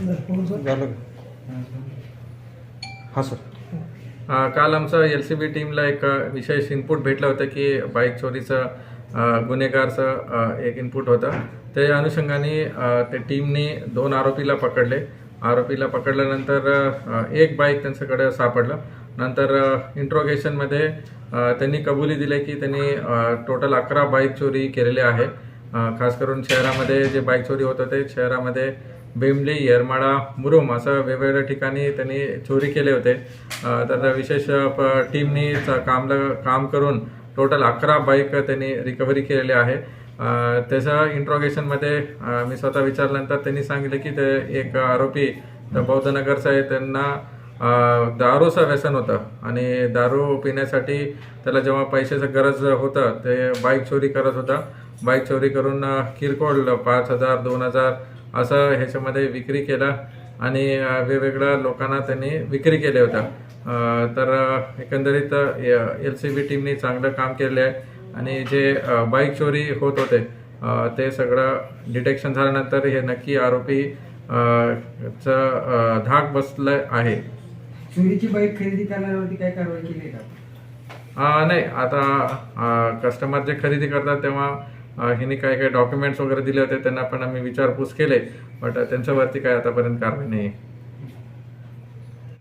झालं हां सर. अ, काल आमचं एल सी बी टीमला एक अ, विशेष इनपुट भेटलं होतं की बाईक चोरीचं अ, गुन्हेगारचं अ, एक इनपुट होतं. ते अनुषंगाने अ, ते टीमने दोन आरोपीला पकडले. आरोपीला पकडल्यानंतर अ, एक बाईक त्यांच्याकडे सापडलं. नंतर इंट्रोगेशनमध्ये त्यांनी कबुली दिले की त्यांनी टोटल अकरा बाईक चोरी केलेले आहे. अ, खास करून शहरामध्ये जे बाईक चोरी होत होते शहरामध्ये बेंबली येरमाळा मुरुम असं वेगवेगळ्या ठिकाणी त्यांनी चोरी केले होते. त्याचा विशेष प- टीमनी च- कामला काम करून टोटल अकरा बाईक त्यांनी रिकव्हरी केलेले आहे. त्याचं इंट्रोगेशनमध्ये मी स्वतः विचारल्यानंतर त्यांनी सांगितलं की ते एक आरोपी तर बौद्धनगरचा आहे. त्यांना दारूचं व्यसन होतं आणि दारू पिण्यासाठी त्याला जेव्हा पैशाचं गरज होतं ते बाईक चोरी करत होता. बाईक चोरी करून किरकोळ पाच हजार दोन हजार असं ह्याच्यामध्ये विक्री केला आणि वेगवेगळ्या लोकांना त्यांनी विक्री केल्या होत्या. तर एकंदरीत एल सी बी टीमने चांगलं काम केले आहे. आणि जे बाईक चोरी होत होते ते सगळं डिटेक्शन झाल्यानंतर हे नक्की आरोपी चं धाक बसलं आहे. चोरीची बाईक खरेदी करण्यावरती काय कारवाई केली का? नाही. आता कस्टमर जे खरेदी करतात तेव्हा ह्यांनी काय काय डॉक्युमेंट्स वगैरे दिले होते त्यांना पण आम्ही विचारपूस केले बट त्यांच्यावरती काय आतापर्यंत कारवाई नाही आहे